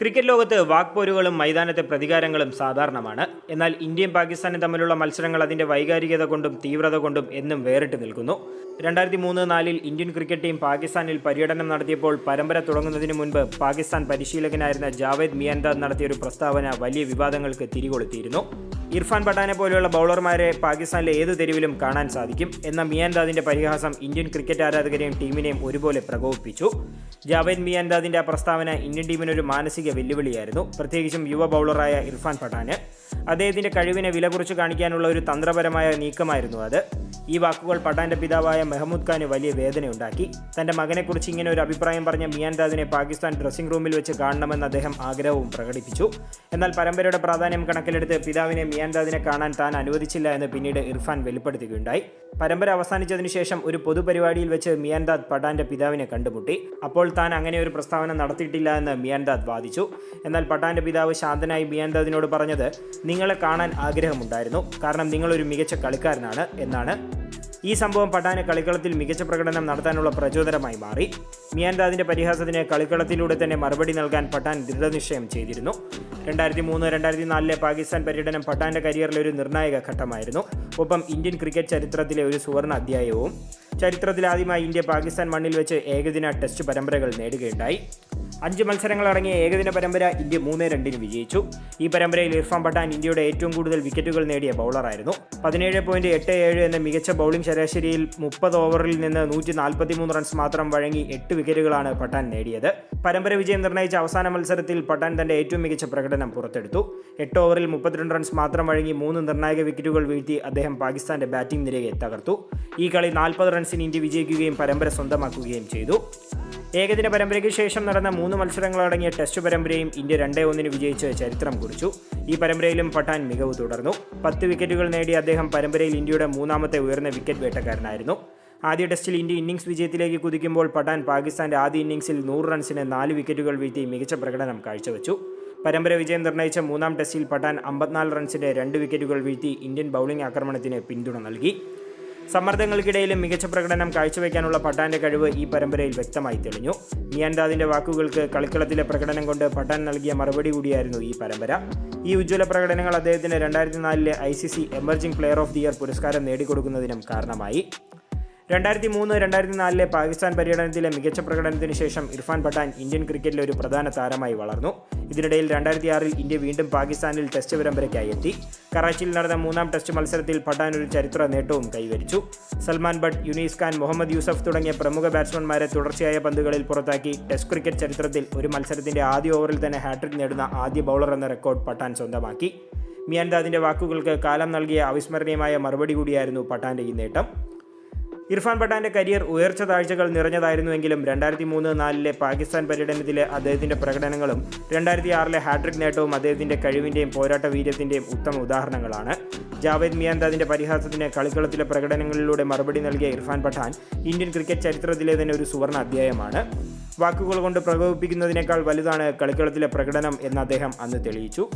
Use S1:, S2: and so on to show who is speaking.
S1: Cricket ലോകത്ത് വാക്പോരുകളും മൈതാനത്തെ പ്രതികാരങ്ങളും സാധാരണമാണ്. എന്നാൽ ഇന്ത്യയും പാകിസ്ഥാനും തമ്മിലുള്ള മത്സരങ്ങൾ അതിന്റെ വൈകാരികത കൊണ്ടും തീവ്രത കൊണ്ടും എന്നും വേറിട്ട് നിൽക്കുന്നു. രണ്ടായിരത്തി മൂന്ന് നാലിൽ ഇന്ത്യൻ ക്രിക്കറ്റ് ടീം പാകിസ്ഥാനിൽ പര്യടനം നടത്തിയപ്പോൾ പരമ്പര തുടങ്ങുന്നതിന് മുൻപ് പാകിസ്ഥാൻ പരിശീലകനായിരുന്ന ജാവേദ് മിയാൻദാദ് നടത്തിയ ഒരു പ്രസ്താവന വലിയ വിവാദങ്ങൾക്ക് തിരികൊളുത്തിയിരുന്നു. ഇർഫാൻ പഠാനെ പോലെയുള്ള ബൗളർമാരെ പാകിസ്ഥാനിലെ ഏത് തെരുവിലും കാണാൻ സാധിക്കും എന്ന മിയാൻദാദിന്റെ പരിഹാസം ഇന്ത്യൻ ക്രിക്കറ്റ് ആരാധകരെയും ടീമിനെയും ഒരുപോലെ പ്രകോപിപ്പിച്ചു. ജാവേദ് മിയാൻദാദിന്റെ ആ പ്രസ്താവന ഇന്ത്യൻ ടീമിനൊരു മാനസിക വെല്ലുവിളിയായിരുന്നു. പ്രത്യേകിച്ചും യുവ ബൗളറായ ഇർഫാൻ പഠാന് അദ്ദേഹത്തിന്റെ കഴിവിനെ വില കുറച്ച് കാണിക്കാനുള്ള ഒരു തന്ത്രപരമായ നീക്കമായിരുന്നു അത്. ഈ വാക്കുകൾ പഠാന്റെ പിതാവായ മെഹമ്മൂദ് ഖാന് വലിയ വേദനയുണ്ടാക്കി. തന്റെ മകനെക്കുറിച്ച് ഇങ്ങനെ ഒരു അഭിപ്രായം പറഞ്ഞ മിയാൻദാദിനെ പാകിസ്ഥാൻ ഡ്രസ്സിംഗ് റൂമിൽ വെച്ച് കാണണമെന്ന് അദ്ദേഹം ആഗ്രഹവും പ്രകടിപ്പിച്ചു. എന്നാൽ പരമ്പരയുടെ പ്രാധാന്യം കണക്കിലെടുത്ത് പിതാവിനെ മിയാൻദാദിനെ കാണാൻ താൻ അനുവദിച്ചില്ല എന്ന് പിന്നീട് ഇർഫാൻ വെളിപ്പെടുത്തുകയുണ്ടായി. പരമ്പര അവസാനിച്ചതിനു ശേഷം ഒരു പൊതുപരിപാടിയിൽ വെച്ച് മിയാൻദാദ് പഠാന്റെ പിതാവിനെ കണ്ടുമുട്ടി. അപ്പോൾ താൻ അങ്ങനെ ഒരു പ്രസ്താവന നടത്തിയിട്ടില്ല എന്ന് മിയാൻദാദ് വാദിച്ചു. എന്നാൽ പഠാന്റെ പിതാവ് ശാന്തനായി മിയാൻദാദിനോട് പറഞ്ഞത് നിങ്ങളെ കാണാൻ ആഗ്രഹമുണ്ടായിരുന്നു. കാരണം നിങ്ങളൊരു മികച്ച കളിക്കാരനാണ് എന്നാണ് ഈ സംഭവം പഠാന് കളിക്കളത്തിൽ മികച്ച പ്രകടനം നടത്താനുള്ള പ്രചോദനമായി മാറി. മിയാൻദാദിന്റെ പരിഹാസത്തിന് കളിക്കളത്തിലൂടെ തന്നെ മറുപടി നൽകാൻ പഠാൻ ദൃഢനിശ്ചയം ചെയ്തിരുന്നു. രണ്ടായിരത്തി മൂന്ന് രണ്ടായിരത്തി നാലിലെ പാകിസ്ഥാൻ പര്യടനം പഠാന്റെ കരിയറിലെ ഒരു നിർണായക ഘട്ടമായിരുന്നു. ഒപ്പം ഇന്ത്യൻ ക്രിക്കറ്റ് ചരിത്രത്തിലെ ഒരു സുവർണ അധ്യായവും. ചരിത്രത്തിലാദ്യമായി ഇന്ത്യ പാകിസ്ഥാൻ മണ്ണിൽ വെച്ച് ഏകദിന ടെസ്റ്റ് പരമ്പരകൾ നേടുകയുണ്ടായി. അഞ്ച് മത്സരങ്ങൾ ഇറങ്ങിയ ഏകദിന പരമ്പര ഇന്ത്യ മൂന്ന് രണ്ടിന് വിജയിച്ചു. ഈ പരമ്പരയിൽ ഇർഫാൻ പഠാൻ ഇന്ത്യയുടെ ഏറ്റവും കൂടുതൽ വിക്കറ്റുകൾ നേടിയ ബൗളറായിരുന്നു. പതിനേഴ് പോയിന്റ് എട്ട് ഏഴ് എന്ന മികച്ച ബൗളിംഗ് ശരാശരിയിൽ മുപ്പത് ഓവറിൽ നിന്ന് നൂറ്റി നാൽപ്പത്തി മൂന്ന് റൺസ് മാത്രം വഴങ്ങി എട്ട് വിക്കറ്റുകളാണ് പഠാൻ നേടിയത്. പരമ്പര വിജയം നിർണയിച്ച അവസാന മത്സരത്തിൽ പഠാൻ തന്റെ ഏറ്റവും മികച്ച പ്രകടനം പുറത്തെടുത്തു. എട്ട് ഓവറിൽ മുപ്പത്തിരണ്ട് റൺസ് മാത്രം വഴങ്ങി മൂന്ന് നിർണായക വിക്കറ്റുകൾ വീഴ്ത്തി അദ്ദേഹം പാകിസ്ഥാന്റെ ബാറ്റിംഗ് നിരയെ തകർത്തു. ഈ കളി നാൽപ്പത് റൺസിന് ഇന്ത്യ വിജയിക്കുകയും പരമ്പര സ്വന്തമാക്കുകയും ചെയ്തു. ഏകദിന പരമ്പരയ്ക്ക് ശേഷം നടന്ന മൂന്ന് മത്സരങ്ങളടങ്ങിയ ടെസ്റ്റ് പരമ്പരയും ഇന്ത്യ രണ്ടേ ഒന്നിന് വിജയിച്ച് ചരിത്രം കുറിച്ചു. ഈ പരമ്പരയിലും പഠാൻ മികവ് തുടർന്നു. പത്ത് വിക്കറ്റുകൾ നേടിയ അദ്ദേഹം പരമ്പരയിൽ ഇന്ത്യയുടെ മൂന്നാമത്തെ ഉയർന്ന വിക്കറ്റ് വേട്ടക്കാരനായിരുന്നു. ആദ്യ ടെസ്റ്റിൽ ഇന്ത്യ ഇന്നിംഗ്സ് വിജയത്തിലേക്ക് കുതിക്കുമ്പോൾ പഠാൻ പാകിസ്ഥാന്റെ ആദ്യ ഇന്നിംഗ്സിൽ നൂറ് റൺസിന് നാല് വിക്കറ്റുകൾ വീഴ്ത്തി മികച്ച പ്രകടനം കാഴ്ചവെച്ചു. പരമ്പര വിജയം നിർണയിച്ച മൂന്നാം ടെസ്റ്റിൽ പഠാൻ അമ്പത്തിനാല് റൺസിന്റെ രണ്ട് വിക്കറ്റുകൾ വീഴ്ത്തി ഇന്ത്യൻ ബൗളിംഗ് ആക്രമണത്തിന് പിന്തുണ നൽകി. സമ്മർദ്ദങ്ങൾക്കിടയിലും മികച്ച പ്രകടനം കാഴ്ചവെക്കാനുള്ള പട്ടാന്റെ കഴിവ് ഈ പരമ്പരയിൽ വ്യക്തമായി തെളിഞ്ഞു. മിയാൻദാദിന്റെ വാക്കുകൾക്ക് കളിക്കളത്തിലെ പ്രകടനം കൊണ്ട് പഠാൻ നൽകിയ മറുപടി കൂടിയായിരുന്നു ഈ പരമ്പര. ഈ ഉജ്ജ്വല പ്രകടനങ്ങൾ അദ്ദേഹത്തിന് രണ്ടായിരത്തി നാലിലെ I C C emerging player of the year പുരസ്കാരം നേടിക്കൊടുക്കുന്നതിനും കാരണമായി. രണ്ടായിരത്തി മൂന്ന് രണ്ടായിരത്തി നാലിലെ പാകിസ്ഥാൻ പര്യടനത്തിലെ മികച്ച പ്രകടനത്തിന് ശേഷം ഇർഫാൻ പഠാൻ ഇന്ത്യൻ ക്രിക്കറ്റിലെ ഒരു പ്രധാന താരമായി വളർന്നു. ഇതിനിടയിൽ രണ്ടായിരത്തി ആറിൽ ഇന്ത്യ വീണ്ടും പാകിസ്ഥാനിൽ ടെസ്റ്റ് പരമ്പരയ്ക്കായി എത്തി. കറാച്ചിയിൽ നടന്ന മൂന്നാം ടെസ്റ്റ് മത്സരത്തിൽ പഠാൻ ഒരു ചരിത്ര നേട്ടവും കൈവരിച്ചു. സൽമാൻ ഭട്ട് യുനീസ് ഖാൻ മുഹമ്മദ് യൂസഫ് തുടങ്ങിയ പ്രമുഖ ബാറ്റ്സ്മാൻമാരെ തുടർച്ചയായ പന്തുകളിൽ പുറത്താക്കി ടെസ്റ്റ് ക്രിക്കറ്റ് ചരിത്രത്തിൽ ഒരു മത്സരത്തിന്റെ ആദ്യ ഓവറിൽ തന്നെ ഹാട്രിക് നേടുന്ന ആദ്യ ബൗളർ എന്ന റെക്കോർഡ് പഠാൻ സ്വന്തമാക്കി. മിയാൻദാദിന്റെ വാക്കുകൾക്ക് കാലം നൽകിയ അവിസ്മരണീയമായ മറുപടി കൂടിയായിരുന്നു പഠാന്റെ ഈ നേട്ടം. ഇർഫാൻ പഠാന്റെ കരിയർ ഉയർച്ച താഴ്ചകൾ നിറഞ്ഞതായിരുന്നുവെങ്കിലും രണ്ടായിരത്തി മൂന്ന് നാലിലെ പാകിസ്ഥാൻ പര്യടനത്തിലെ അദ്ദേഹത്തിന്റെ പ്രകടനങ്ങളും രണ്ടായിരത്തി ആറിലെ ഹാട്രിക് നേട്ടവും അദ്ദേഹത്തിന്റെ കഴിവിന്റെയും പോരാട്ട വീര്യത്തിന്റെയും ഉത്തമ ഉദാഹരണങ്ങളാണ്. ജാവേദ് മിയാന്താദിന്റെ പരിഹാസത്തിന് കളിക്കളത്തിലെ പ്രകടനങ്ങളിലൂടെ മറുപടി നൽകിയ ഇർഫാൻ പഠാൻ ഇന്ത്യൻ ക്രിക്കറ്റ് ചരിത്രത്തിലെ തന്നെ ഒരു സുവർണ അധ്യായമാണ്. വാക്കുകൾ കൊണ്ട് പ്രകോപിപ്പിക്കുന്നതിനേക്കാൾ വലുതാണ് കളിക്കളത്തിലെ പ്രകടനം എന്ന് അദ്ദേഹം അന്ന് തെളിയിച്ചു.